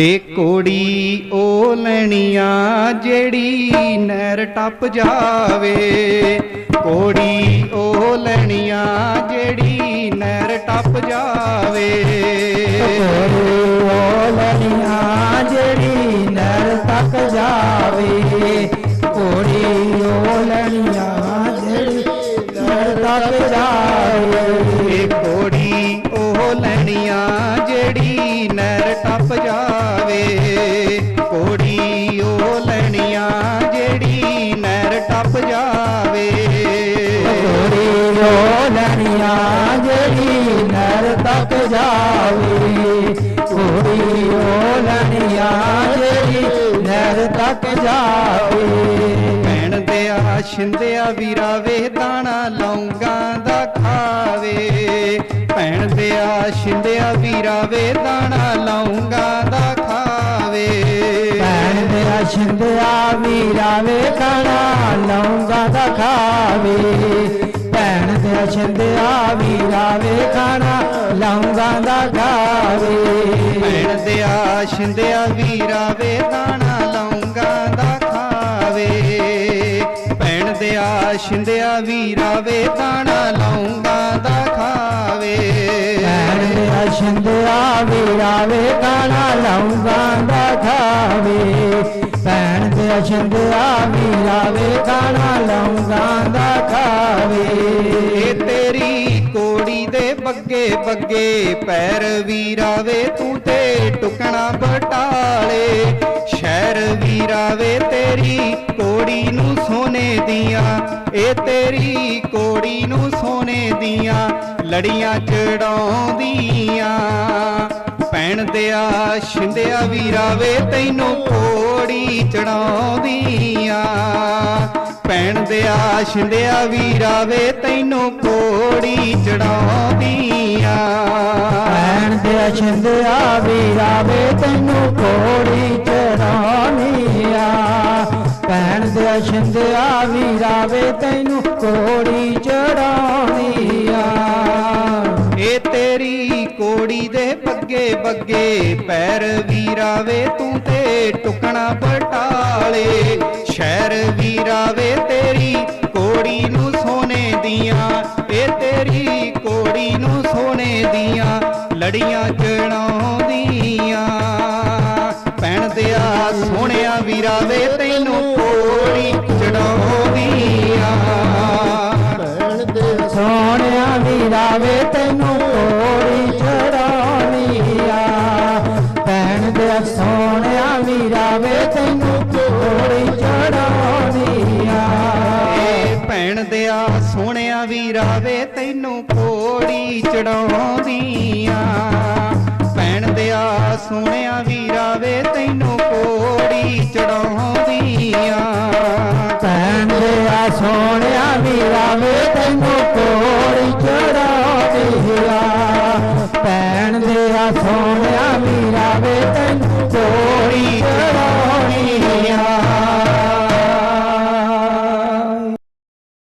ਏ ਕੋੜੀ ਉਹ ਲੈਣੀਆਂ ਜਿਹੜੀ ਨਹਿਰ ਟੱਪ ਜਾਵੇ। ਕੋੜੀ ਉਹ ਲੈਣੀਆਂ ਜਿਹੜੀ ਨਹਿਰ ਟੱਪ ਜਾਵੇ। ਕੋੜੀ ਲੜੀਆਂ ਜਿਹੜੀ ਨਰ ਤੱਕ ਜਾਵੇ। ਕੋੜੀ ਉਹ ਲੜੀਆਂ ਜਿਹੜੀ ਨਰ ਤੱਕ ਜਾਵੇ। ਜਿਹੜੀ ਨਰ ਤੱਕ ਜਾਵੇ ਉਹ ਲੜੀਆਂ ਜਿਹੜੀ ਨਰ ਤੱਕ ਜਾਵੇ। ਭੈਣ ਦੇ ਆ ਸ਼ਿੰਦਿਆ ਵੀਰਾ ਵੇ ਦਾਣਾ ਲੌਂਗਾਂ ਦਾ ਖਾਵੇ। ਭੈਣ ਦੇ ਆ ਸ਼ਿੰਦਿਆ ਵੀਰਾ ਵੇ ਦਾਣਾ ਲੌਂਗਾਂ ਦਾ ਖਾਵੇ। ਭੈਣ ਦੇ ਅਸ਼ਿੰਦਿਆ ਵੀਰਾ ਵੇਖਣਾ ਲੌਂਗਾ ਦਾ ਖਾਵੇ। ਅਸ਼ਿੰਦਿਆ ਵੀਰਾ ਵੇਖਣਾ ਲੌਂਗਾ ਦਾ ਖਾਵੇ ਭੈਣ ਦੇ ਆ ਸ਼ਿੰਦਿਆ ਵੀਰਾ ਵੇ ਦਾਣਾ ਲੌਂਗਾਂ ਦਾ ਖਾਵੇ। ਭੈਣ ਦੇ ਆ ਸ਼ਿੰਦਿਆ ਵੀਰਾ ਵੇ ਦਾਣਾ ਲੌਂਗਾਂ ਦਾ ਖਾਵੇ। ਭੈਣ ਦੇ ਅਸ਼ਿੰਦਿਆ ਵੀਰਾ ਵੇਖਣਾ ਲੌਂਗਾ ਦਾ ਖਾਵੇ। ਭੈਣ ਦੇ ਅਸ਼ਿੰਦਿਆ ਵੀਰਾ ਵੇਖਣਾ ਦੇ ਬੱਗੇ ਪੈਰ ਵੀਰਾਵੇ, ਤੂੰ ਤੇ ਟੁਕਣਾ ਬਟਾਲੇ। ਸ਼ਹਿਰ ਵੀਰਾਵੇ, ਤੇਰੀ ਕੋੜੀ ਨੂੰ ਸੋਨੇ ਦੀਆਂ। ਇਹ ਤੇਰੀ ਕੋੜੀ ਨੂੰ ਸੋਨੇ ਦੀਆਂ, ਲੜੀਆਂ ਚੜਾਉਂਦੀਆਂ। ਭੈਣ ਦੇ ਸ਼ਿੰਦਿਆ ਵੀਰਾਵੇ, ਤੈਨੂੰ ਕੋੜੀ ਚੜਾਉਂਦੀਆਂ। ਭੈਣ ਦੇ ਸ਼ਿੰਦਿਆ ਵੀਰਾਵੇ, ਤੈਨੂੰ ਕੋੜੀ ਚੜਾਉਂਦੀਆਂ ਭੈਣ ਦੇ ਅਛੰਦਿਆ ਵੀਰਾ ਵੇ ਤੈਨੂੰ ਕੋੜੀ ਚੜਾਉਣੀ ਆ ਭੈਣ ਦੇ ਅਛੰਦਿਆ ਵੀਰਾ ਵੇ ਤੈਨੂੰ ਕੋੜੀ ਚੜਾਉਣੀ ਆ ਏ ਤੇਰੀ ਕੋੜੀ ਦੇ ਬੱਗੇ ਬੱਗੇ ਪੈਰ ਵੀਰਾਵੇ ਤੂੰ ਤੇ ਟੁਕਣਾ ਬਟਾਲੇ। ਸ਼ਹਿਰ ਵੀਰਾਵੇ ਤੇਰੀ ਕੋੜੀ ਲੜੀਆਂ ਚੜਾਉਂਦੀਆਂ ਭੈਣ ਦੇ ਆ ਸੋਹਣਿਆ ਵੀਰਾਵੇ ਤੈਨੂੰ ਕੋੜੀ ਚੜਾਉਂਦੀਆਂ ਭੈਣ ਦੇ ਸੋਹਣਿਆ ਵੀਰਾ ਵੇ ਤੈਨੂੰ ਕੋੜੀ ਚੜਾਉਣੀ ਆ ਭੈਣ ਦੇ ਸੋਹਣਿਆ ਵੀਰਾ ਵੇ ਤੈਨੂੰ ਕੋੜੀ ਚੜਾਉਣੀ ਆ ਏ ਭੈਣ ਦਿਆ ਸੋਹਣਿਆ ਵੀਰਾ ਵੇ ਤੈਨੂੰ ਕੋੜੀ ਚੜਾਉਂਦੀਆਂ ਕੋੜੀ